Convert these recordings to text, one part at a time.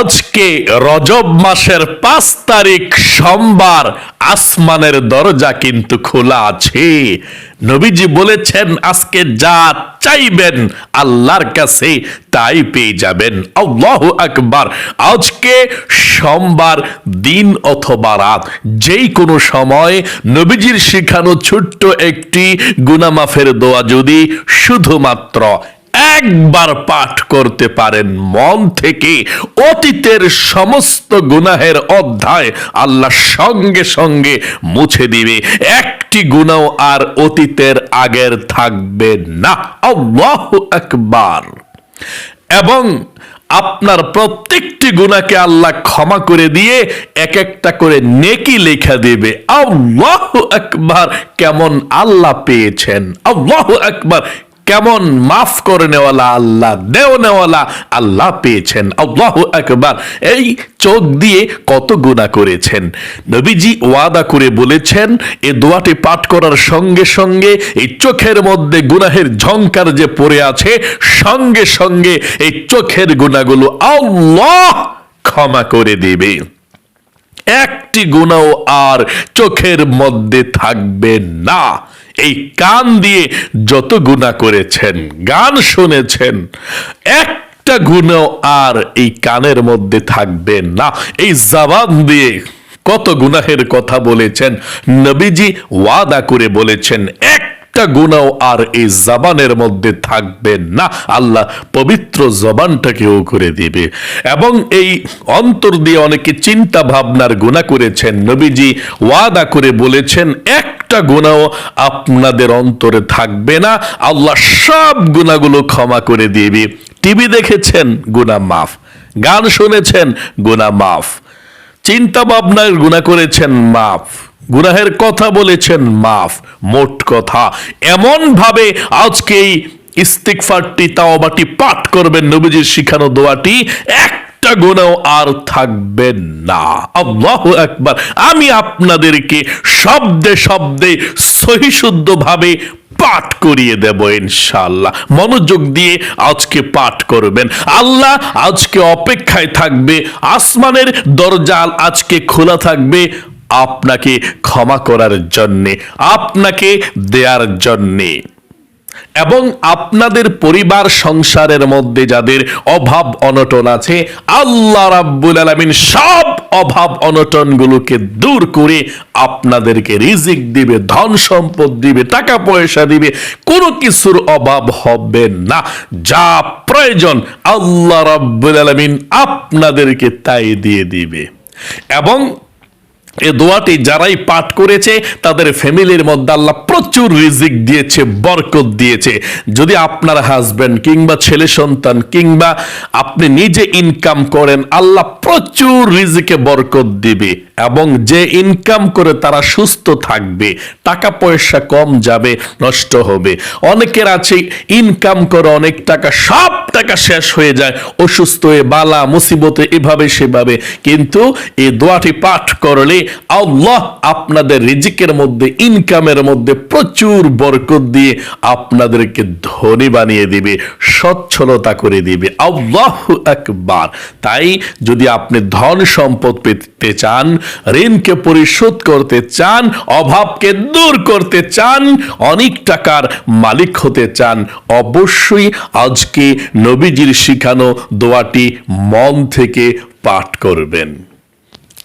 আজকে রজব মাসের পাঁচ তারিখ সোমবার আসমানের দরজা কিন্তু খোলা আছে। নবীজি বলেছেন, আজকে যা চাইবেন আল্লাহর কাছে তাই পেয়ে যাবেন। আল্লাহ আকবার। আজকে সোমবার দিন অথবা রাত, যেই কোনো সময় নবীজির শেখানো ছোট্ট একটি গুনামাফের দোয়া যদি শুধুমাত্র একবার পাঠ করতে পারেন মন থেকে অতীতের সমস্ত গুনাহের অধ্যায় আল্লাহ সঙ্গে সঙ্গে মুছে দিবে। একটি গুনাও আর অতীতের আগের থাকবে না। আল্লাহ একবার এবং আপনার প্রত্যেকটি গুণাকে আল্লাহ ক্ষমা করে দিয়ে এক একটা করে নেকি লেখা দেবে। আল্লাহ একবার কেমন আল্লাহ পেয়েছেন। আল্লাহ একবার কেমন মাফ করে নেওয়ালা, আল্লাহ দেও নেওয়ালা, আল্লাহ পেয়েছেন। আল্লাহ একবার এই চোখ দিয়ে কত গুণা করেছেন। নবীজি ওয়াদা করে বলেছেন, এ দোয়াটি পাঠ করার সঙ্গে সঙ্গে এই চোখের মধ্যে গুনাহের ঝংকার যে পড়ে আছে, সঙ্গে সঙ্গে এই চোখের গুণাগুলো আল্লাহ ক্ষমা করে দেবে। একটি গুণাও আর চোখের মধ্যে থাকবে না। এই কান দিয়ে যত গুণা করেছেন, গান শুনেছেন, একটা গুণাও আর এই কানের মধ্যে থাকবে না। এই জবান দিয়ে কত গুনাহের কথা বলেছেন, নবীজি ওয়াদা করে বলেছেন এক একটা গুণাও আর এই জবানের মধ্যে থাকবে না। আল্লাহ পবিত্র জবানটাকেও করে দিবে। এবং এই অন্তর দিয়ে অনেকে চিন্তা ভাবনার গুণা করেছেন, নবীজি ওয়াদা করে বলেছেন একটা গুণাও আপনাদের অন্তরে থাকবে না। আল্লাহ সব গুণাগুলো ক্ষমা করে দিবে। টিভি দেখেছেন? গুণা মাফ। গান শুনেছেন? গুণা মাফ। চিন্তা ভাবনার গুণা করেছেন? মাফ। গুনাহের কথা বলেছেন? মাফ। মোট কথা। এমন ভাবে আজকে এই ইস্তিকফারটি তাওবাটি পাঠ করবেন নবীজির শিখানো দোয়াটি। একটা গুণাও আর থাকবে না। আল্লাহ একবার আমি আপনাদেরকে শব্দে শব্দে সহিশুদ্ধ ভাবে পাঠ করিয়ে দেব ইনশাল্লাহ মনোযোগ দিয়ে আজকে পাঠ করবেন। আল্লাহ আজকে অপেক্ষায় থাকবে। আসমানের দরজা আজকে খোলা থাকবে আপনাকে ক্ষমা করার জন্যে, আপনাকে দেয়ার জন্যে। এবং আপনাদের পরিবার সংসারের মধ্যে যাদের অভাব অনটন আছে, আল্লাহ রাব্বুল আলামিন সব অভাব অনটনগুলোকে দূর করে আপনাদেরকে রিজিক দিবে, ধন সম্পদ দিবে, টাকা পয়সা দিবে, কোনো কিছুর অভাব হবে না। যা প্রয়োজন আল্লাহ রাব্বুল আলামিন আপনাদেরকে তাই দিয়ে দিবে। এবং এ দোয়াটি যারাই পাঠ করেছে, তাদের ফ্যামিলির মধ্যে আল্লাহ প্রচুর রিজিক দিয়েছে, বরকত দিয়েছে। যদি আপনার হাজবেন্ড কিংবা ছেলে সন্তান কিংবা আপনি নিজে ইনকাম করেন, আল্লাহ প্রচুর রিজিকে বরকত দিবে এবং যে ইনকাম করে তারা সুস্থ থাকবে, টাকা পয়সা কম যাবে, নষ্ট হবে। অনেকের আছে ইনকাম করে অনেক টাকা, সব টাকা শেষ হয়ে যায়, অসুস্থ হয়ে বালা, মুসিবতে এভাবে সেভাবে। কিন্তু এই দোয়াটি পাঠ করলে আল্লাহ আপনাদের রিজিকের মধ্যে ইনকামের মধ্যে প্রচুর বরকত দিয়ে আপনাদেরকে ধনী বানিয়ে দিবে, সচ্ছলতা করে দিবে। আল্লাহ একবার তাই যদি আপনি ধন সম্পদ পেতে চান, ঋণকে পরিশোধ করতে চান, অভাবকে দূর করতে চান, অনেক টাকার মালিক হতে চান, অবশ্যই আজকে নবীজির শিখানো দোয়াটি মন থেকে পাঠ করবেন।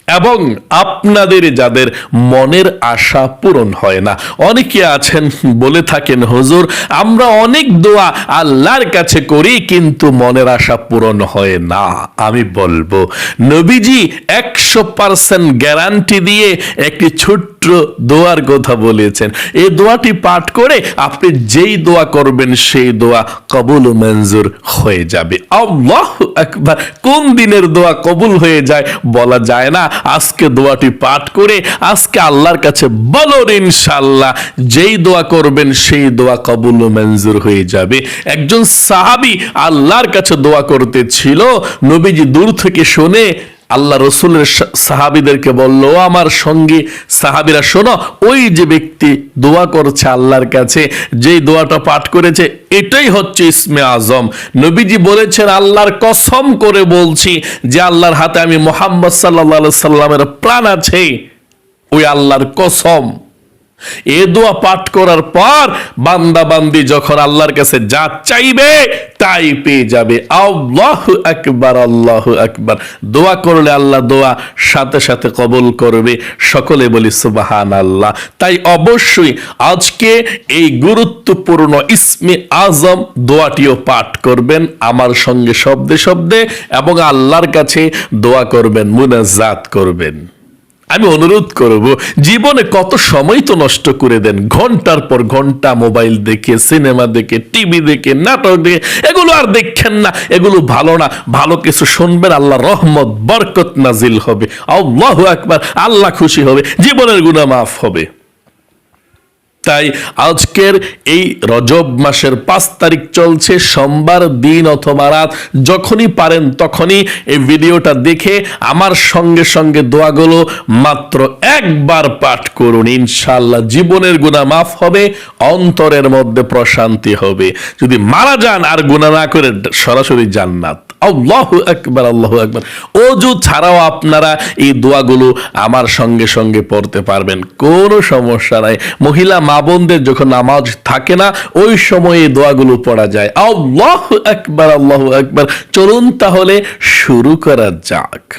এবং আপনাদের যাদের মনের আশা পূরণ হয় না। অনেকে আছেন, বলে থাকেন, হুজুর, আমরা অনেক দোয়া আল্লাহর কাছে করি, কিন্তু মনের আশা পূরণ হয় না। আমি বলব, নবীজি একশো পার্সেন্ট গ্যারান্টি দিয়ে একটি ছোট্ট দোয়ার কথা বলেছেন। এই দোয়াটি পাঠ করে আপনি যেই দোয়া করবেন, সেই দোয়া কবুল মঞ্জুর হয়ে যাবে। আল্লাহ একবার কোন দিনের দোয়া কবুল হয়ে যায় বলা যায় না। আজকে দোয়াটি পাঠ করে আজকে আল্লাহর কাছে বলুন ইনশাল্লাহ যেই দোয়া করবেন সেই দোয়া কবুল মঞ্জুর হয়ে যাবে। একজন সাহাবি আল্লাহর কাছে দোয়া করতে ছিল, নবীজি দূর থেকে শুনে আল্লাহ রসুলের সাহাবিদেরকে বলল, "ও আমার সঙ্গে, সাহাবিরা, শোনো, ওই যে ব্যক্তি দোয়া করছে আল্লাহর কাছে, যেই দোয়াটা পাঠ করেছে, এটাই হচ্ছে ইসমে আজম। নবীজি বলেছেন, আল্লাহর কসম করে বলছি যে আল্লাহর হাতে আমি মোহাম্মদ সাল্লাহ সাল্লামের প্রাণ আছে, ওই আল্লাহর কসম। এ দোয়া পাঠ করার পর বান্দা বান্দি যখন আল্লাহর কাছে যা চাইবে তাই পেয়ে যাবে। আল্লাহ আকবার আল্লাহ আকবার। দোয়া করলে আল্লাহ দোয়া সাথে সাথে কবুল করবে। সকলে বলি সুবাহান আল্লাহ তাই অবশ্যই আজকে এই গুরুত্বপূর্ণ ইসমে আজম দোয়াটিও পাঠ করবেন আমার সঙ্গে শব্দে শব্দে এবং আল্লাহর কাছে দোয়া করবেন, মুনাজাত করবেন। আমি অনুরোধ করব, জীবনে কত সময় তো নষ্ট করে দেন? ঘণ্টার পর ঘণ্টা মোবাইল দেখে, সিনেমা দেখে, টিভি দেখে, নাটক দেখে, এগুলো আর দেখছেন না, এগুলো ভালো না। ভালো কিছু শুনবেন আল্লাহ রহমত, বরকত নাজিল হবে। আল্লাহ একবার আল্লাহ খুশি হবে, জীবনের গুণা মাফ হবে। তাই আজকের এই রজব মাসের পাঁচ তারিখ চলছে। সোমবার দিন অথবা রাত যখনই পারেন তখনই এই ভিডিওটা দেখে আমার সঙ্গে সঙ্গে দোয়াগুলো মাত্র একবার পাঠ করুন। ইনশাল্লাহ জীবনের গুণা মাফ হবে, অন্তরের মধ্যে প্রশান্তি হবে। যদি মারা যান আর গুণা না করে সরাসরি জান্নাত। আল্লাহ একবার আল্লাহ একবার অজু ছাড়াও আপনারা এই দোয়াগুলো আমার সঙ্গে সঙ্গে পড়তে পারবেন। কোনো সমস্যা নাই। মহিলা মা বোনদের যখন নামাজ থাকে না, ওই সময় এই দোয়াগুলো পড়া যায়। আল্লাহ একবার আল্লাহ একবার চলুন তাহলে শুরু করা যাক।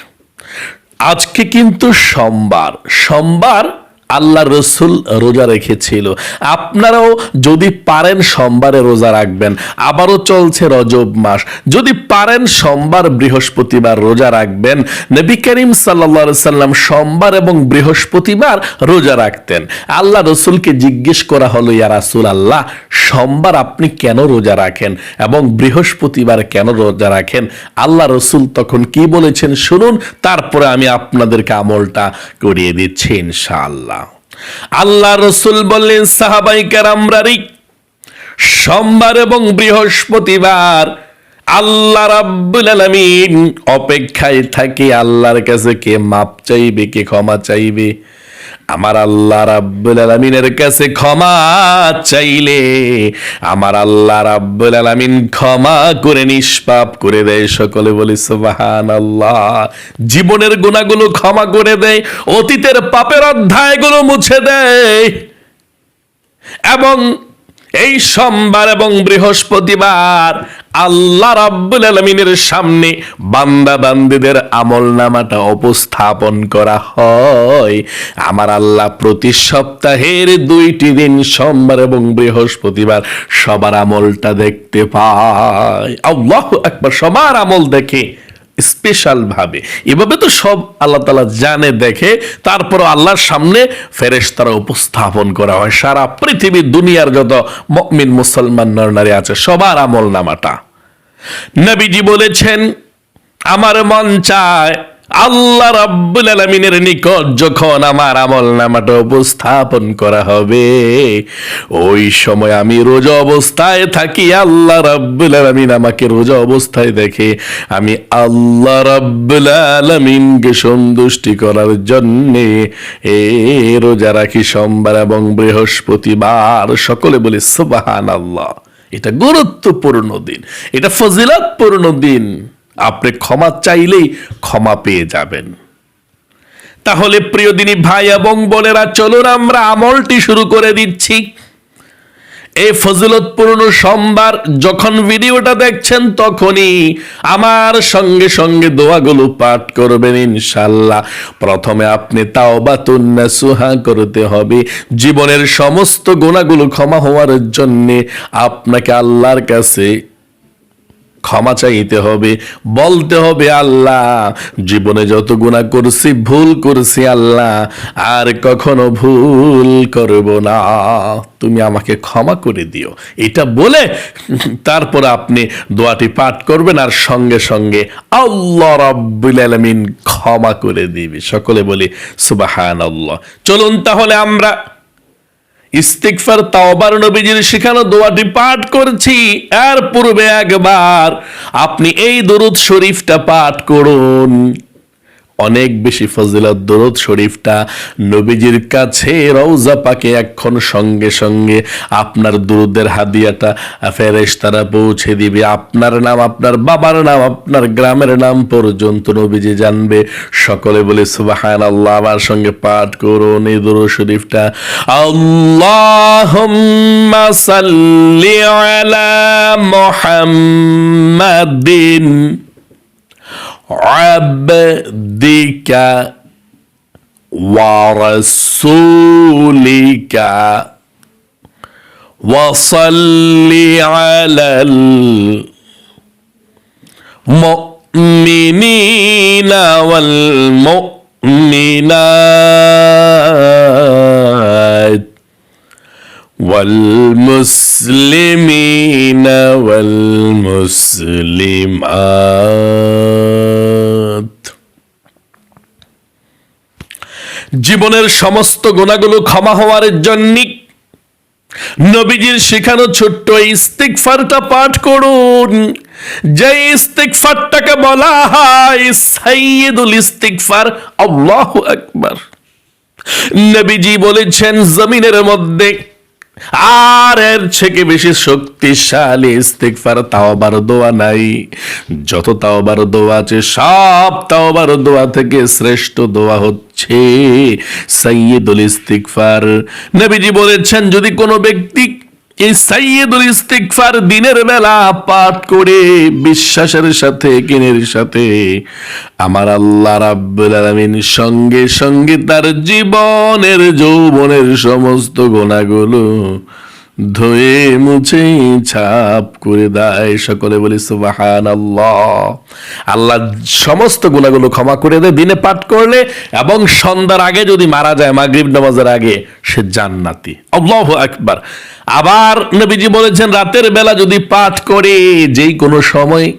আজকে কিন্তু সোমবার। সোমবার আল্লাহ রসুল রোজা রেখেছিল। আপনারাও যদি পারেন সোমবারে রোজা রাখবেন। আবারও চলছে রজব মাস। যদি পারেন সোমবার, বৃহস্পতিবার রোজা রাখবেন। নবী করিম সাল্লা সাল্লাম সোমবার এবং বৃহস্পতিবার রোজা রাখতেন। আল্লাহ রসুলকে জিজ্ঞেস করা হলো, ইয়া রাসুল আল্লাহ সোমবার আপনি কেন রোজা রাখেন এবং বৃহস্পতিবার কেন রোজা রাখেন? আল্লাহ রসুল তখন কি বলেছেন? শুনুন, তারপরে আমি আপনাদেরকে আমলটা করিয়ে দিচ্ছি ইনশাআল্লাহ। আল্লাহ রসুল বললেন, সাহাবাই কারামরারি সোমবার এবং বৃহস্পতিবার আল্লাহ রাব্বুল আলামিন অপেক্ষায় থাকি, আল্লাহর কাছে কে মাপ চাইবে, কে ক্ষমা চাইবে। আমার আল্লাহ রাব্বুল আলামিনের কাছে ক্ষমা চাইলে, আমার আল্লাহ রাব্বুল আলামিন ক্ষমা করে নিষ্পাপ করে দেয় সকলে বলি, সুবহানাল্লাহ। জীবনের গুণাগুলো ক্ষমা করে দেয়, অতীতের পাপের অধ্যায়গুলো মুছে দেয়। এবং এই সোমবার এবং বৃহস্পতিবার আল্লাহ রাব্বুল আলমিনের সামনে বান্দা বান্দিদের আমল নামাটা উপস্থাপন করা হয়। আমার আল্লাহ প্রতি সপ্তাহের দুইটি দিন, সোমবার এবং বৃহস্পতিবার সবার আমলটা দেখতে পায়। আল্লাহ একবার সবার আমল দেখে স্পেশাল ভাবে এভাবে তো সব আল্লাহ তালা জানে, দেখে তারপর আল্লাহর সামনে ফেরেশতারা উপস্থাপন করা হয়। সারা পৃথিবীর দুনিয়ার যত মমিন, মুসলমান নর নারী আছে, সবার আমল নামাটা নবীজি বলেছেন, আমার মন চায় আল্লাহ রাব্বুল আলামিনের নিকট যখন আমার আমল নামাটা উপস্থাপন করা হবে। ওই সময় আমি রোজা অবস্থায় থাকি, আল্লাহ রাব্বুল আলামিন আমাকে রোজা অবস্থায় দেখে আমি আল্লাহ রাব্বুল আলামিনকে সন্তুষ্টি করার জন্যে এ রোজা রাখি সোমবার এবং বৃহস্পতিবার। সকলে বলি, সুবহানাল্লাহ। এটা গুরুত্বপূর্ণ দিন। এটা ফজিলতপূর্ণ দিন। আপনি ক্ষমা চাইলেই ক্ষমা পেয়ে যাবেন। তাহলে প্রিয় দিনী ভাই এবং বোনেরা, চলুন আমরা আমলটি শুরু করে দিচ্ছি। এই ফজিলতপূর্ণ সোমবার যখন ভিডিওটা দেখছেন তখনই আমার সঙ্গে সঙ্গে দোয়াগুলো পাঠ করবেন ইনশাল্লাহ প্রথমে আপনি তাও সুহা করতে হবে। জীবনের সমস্ত গুণাগুলো ক্ষমা হওয়ার জন্যে আপনাকে আল্লাহর কাছে ক্ষমা চাইতে হবে, বলতে হবে আল্লাহ, জীবনে যত গুণা করছি, ভুল করছি আল্লাহ, আর কখনো ভুল করব না। তুমি আমাকে ক্ষমা করে দিও। এটা বলে তারপর আপনি দোয়াটি পাঠ করবেন আর সঙ্গে সঙ্গে আল্লাহ রাব্বুল আলামিন ক্ষমা করে দিবে। সকলে বলি, সুবহানাল্লাহ। চলুন তাহলে আমরা ইস্তিকফার তাওবার নবীজির শেখানো দোয়াটি পাঠ করছি। এর পূর্বে একবার আপনি এই দরুদ শরীফটা পাঠ করুন। অনেক বেশি ফজিলত দরুদ শরীফটা নবীজির কাছে রওজা পাকে এখন সঙ্গে সঙ্গে আপনার দুরুদের হাদিয়াটা ফেরেশ তারা পৌঁছে দিবে। আপনার নাম, আপনার বাবার নাম, আপনার গ্রামের নাম পর্যন্ত নবীজি জানবে। সকলে বলে সুবাহান আল্লাহ আমার সঙ্গে পাঠ করুন এই দরুদ শরীফটা। আল্লাহুম্মা সাল্লি আলা মুহাম্মাদিন عبدك ورسولك. وصل على المؤمنين والمؤمنات والمسلمين মুসলিমাত জীবনের সমস্ত গোনাগুলো ক্ষমা হওয়ার জন্য নবীজির শেখানো ছোট্ট ইস্তিকফারটা পাঠ করুন। যে ইস্তিকফারটাকে বলা হয় সাইয়্যিদুল ইস্তিকফার আল্লাহু আকবার। নবীজি বলেছেন, জমিনের মধ্যে আর এর থেকে বেশি শক্তিশালী ইস্তিগফার তাওবার দোয়া নাই। যত তাওবার দোয়া আছে, সব তাওবার দোয়া থেকে শ্রেষ্ঠ দোয়া হচ্ছে সৈয়দুল ইস্তিকফার নবীজি বলেছেন, যদি কোনো ব্যক্তি এই সাইয়েদুল ইস্তিকফার দিনের বেলা পাঠ করে বিশ্বাসের সাথে কিনের সাথে আমার আল্লাহ রাব্বুল আলামিন সঙ্গে সঙ্গে তার জীবনের যৌবনের সমস্ত গোনাগুলো ধুয়ে মুছে ছাপ করে দেয় সকলে বলি সুবাহান আল্লাহ আল্লাহ সমস্ত গুণাগুলো ক্ষমা করে দেয় দিনে পাঠ করলে এবং সন্ধ্যার আগে যদি মারা যায়, মাগরিব নামাজের আগে, সে জান্নাতি। আল্লাহ আকবার। আবার নবীজি বলেছেন, রাতের বেলা যদি পাঠ করে, যেই কোনো সময়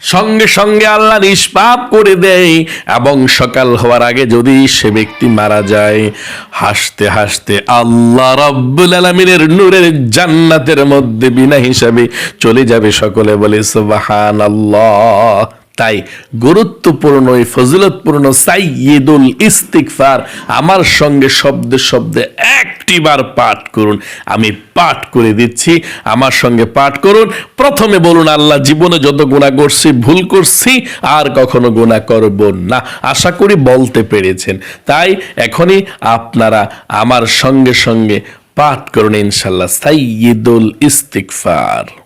সঙ্গে সঙ্গে আল্লাহ নিষ্পাপ করে দেয় এবং সকাল হওয়ার আগে যদি সে ব্যক্তি মারা যায়, হাসতে হাসতে আল্লাহ রব্বুল আলমিনের নূরের জান্নাতের মধ্যে বিনা হিসাবে চলে যাবে সকলে বলে সুবাহান আল্লাহ তাই গুরুত্বপূর্ণ, এই ফজিলতপূর্ণ সাইয়্যিদুল ইস্তিগফার, আমার সঙ্গে শব্দে শব্দে একটিবার পাঠ করুন। আমি পাঠ করে দিচ্ছি, আমার সঙ্গে পাঠ করুন। প্রথমে বলুন, আল্লাহ জীবনে যত গুণা করছি, ভুল করছি, আর কখনো গুণা করব না। আশা করি বলতে পেরেছেন। তাই এখনই আপনারা আমার সঙ্গে সঙ্গে পাঠ করুন ইনশাল্লাহ সাইয়্যিদুল ইস্তিগফার।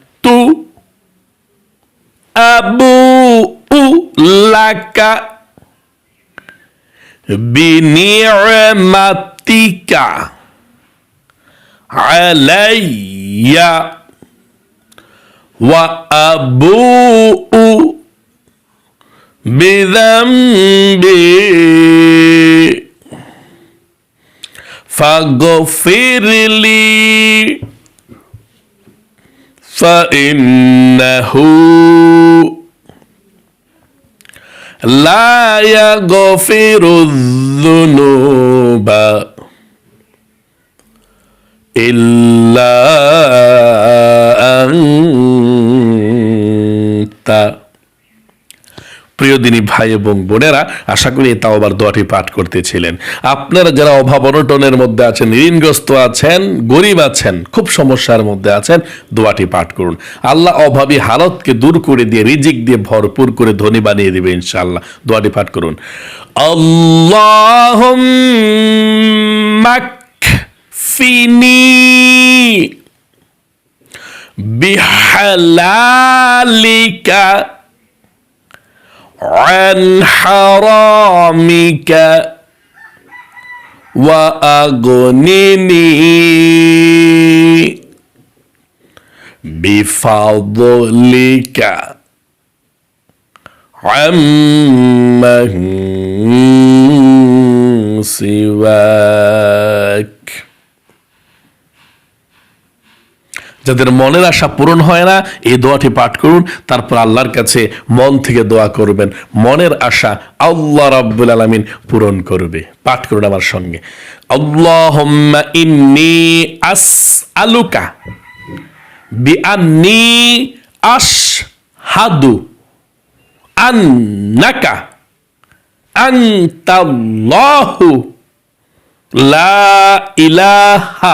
tu abu'u laka bini'matika alayya wa abu'u bidhambi. Faghfirli. فإنه لا يغفر الذنوب إلا أنت. প্রিয় দিনী ভাই এবং বোনেরা আশা করি এই তাওবার দোয়াটি পাঠ করতেছিলেন আপনারা যারা অভাব অনটনের মধ্যে আছেন ঋণগ্রস্ত আছেন গরিব আছেন খুব সমস্যার মধ্যে আছেন দোয়াটি পাঠ করুন আল্লাহ অভাবী হালতকে দূর করে দিয়ে রিজিক দিয়ে ভরপুর করে ধনী বানিয়ে দিবে ইনশাআল্লাহ দোয়াটি পাঠ করুন আল্লাহ ফিনি بحلالك عن حرامك وأغنني بفضلك عمن سواك. যাদের মনের আশা পূরণ হয় না, এই দোয়াটি পাঠ করুন, তারপর আল্লাহর কাছে মন থেকে দোয়া করবেন। মনের আশা আল্লাহ রাব্বুল আলামিন পূরণ করবে। পাঠ করুন আমার সঙ্গে। আল্লাহুম্মা ইন্নি আস আলুকা আশহাদু আন্নাকা আনতাল্লাহু লা ইলাহা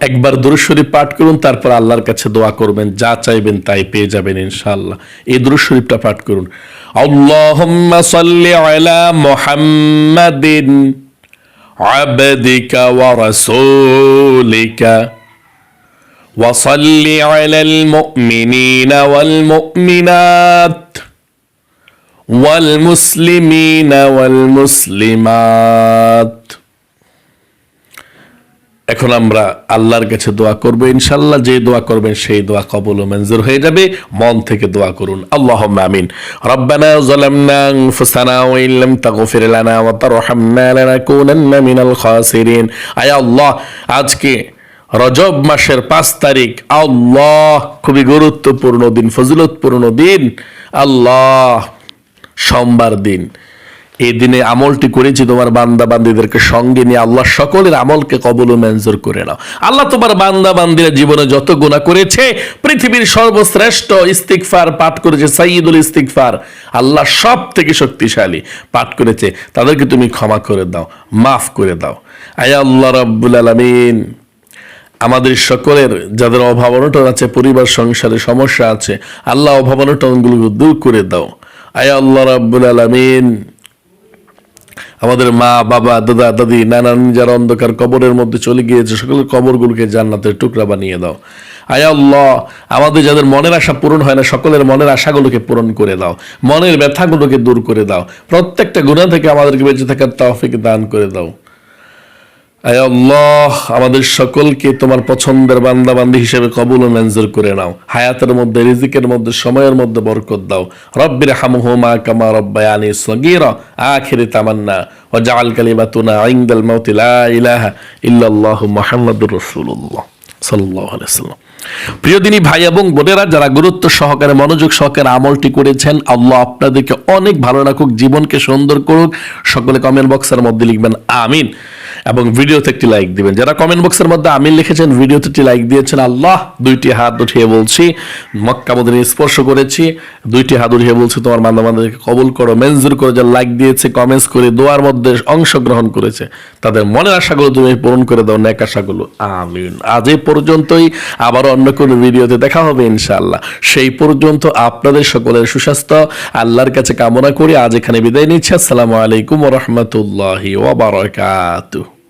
একবার দুরুশরীফ পাঠ করুন তারপর আল্লাহর কাছে দোয়া করবেন যা চাইবেন তাই পেয়ে যাবেন ইনশাআল্লাহ এই দুরুশরীফটা পাঠ করুন আল্লাহুম্মা সাল্লি আলা মুহাম্মাদিন عبدك ورسولك وصل على المؤمنين والمؤمنات والمسلمين والمسلمات এখন আমরা আল্লাহর কাছে দোয়া করব ইনশাল্লাহ যে দোয়া করবেন, সেই দোয়া কবল ও মঞ্জুর হয়ে যাবে। মন থেকে দোয়া করুন। আল্লাহ আমিন। রব্বানা যালামনা আনফুসানা ওয়া ইল্লাম মিনাল খাসিরিন। আয় আল্লাহ, আজকে রজব মাসের পাঁচ তারিখ। আল্লাহ, খুবই গুরুত্বপূর্ণ দিন, ফজিলতপূর্ণ দিন। আল্লাহ, সোমবার দিন। এই দিনে আমলটি করেছি তোমার বান্দা বান্দিদেরকে সঙ্গে নিয়ে। আল্লাহ সকলের আমলকে কবল ও মঞ্জুর করে নাও। আল্লাহ তোমার বান্দা বান্দিরা জীবনে যত গুণা করেছে, পৃথিবীর সর্বশ্রেষ্ঠ ইস্তিকফার পাঠ করেছে সাইয়দুল ইস্তিকফার আল্লাহ সব থেকে শক্তিশালী পাঠ করেছে। তাদেরকে তুমি ক্ষমা করে দাও, মাফ করে দাও। আয় আল্লাহ রাব্বুল আলামিন। আমাদের সকলের যাদের অভাব অনটন আছে, পরিবার, সংসারে সমস্যা আছে, আল্লাহ অভাব অনটনগুলো দূর করে দাও। আয় আল্লাহ রাব্বুল আলামিন। আমাদের মা, বাবা, দাদা, দাদি নানান যারা অন্ধকার কবরের মধ্যে চলে গিয়েছে, সকলের কবরগুলোকে জান্নাতের টুকরা বানিয়ে দাও। আয়াল্লাহ আমাদের যাদের মনের আশা পূরণ হয় না, সকলের মনের আশাগুলোকে পূরণ করে দাও। মনের ব্যথাগুলোকে দূর করে দাও। প্রত্যেকটা গুণা থেকে আমাদেরকে বেঁচে থাকার তাওফিক দান করে দাও। আয় আল্লাহ, আমাদের সকলকে তোমার পছন্দের বান্দাবান্দি হিসেবে কবুল মঞ্জুর করে নাও। হায়াতের মধ্যে, রিজিকের মধ্যে, সময়ের মধ্যে বরকত দাও। রব্বির হামুহুমা কামা রব্বায়ানি সগীরা, আখিরি তামান্না ও জাল কালিমাতুনা ইনদাল মাউতি লা ইলাহা ইল্লাল্লাহু মুহাম্মাদুর রাসূলুল্লাহ। সাল্লাল্লাহু আলাইহি প্রিয় দিনী ভাই এবং বোনেরা, যারা গুরুত্ব সহকারে, মনোযোগ সহকারে আমলটি করেছেন, আল্লাহ আপনাদেরকে অনেক ভালো রাখুক, জীবনকে সুন্দর করুক। সকলে কমেন্ট বক্সের মধ্যে লিখবেন, আমিন। এবং ভিডিওতে একটি লাইক দিবেন। যারা কমেন্ট বক্সের মধ্যে আমিন লিখেছেন, ভিডিওতে একটি লাইক দিয়েছেন, আল্লাহ দুইটি হাত উঠিয়ে বলছি, মক্কা মদিনে স্পর্শ করেছি, দুইটি হাত উঠিয়ে বলছি, তোমার বান্ধব বান্ধবকে কবুল করো মেনজুর করে যারা লাইক দিয়েছে কমেন্টস করে, দোয়ার মধ্যে অংশগ্রহণ করেছে, তাদের মনের আশাগুলো তুমি পূরণ করে দাও ন্যাক আশাগুলো, আমিন। আজ এই পর্যন্তই আবার অন্য কোনো ভিডিওতে দেখা হবে ইনশাআল্লাহ। সেই পর্যন্ত আপনাদের সকলের সুস্বাস্থ্য, আল্লাহর কাছে কামনা করি। আজ এখানে বিদায় নিচ্ছি। আসসালামু আলাইকুম রহমতুল্লাহি ওয়া বারাকাতুহু।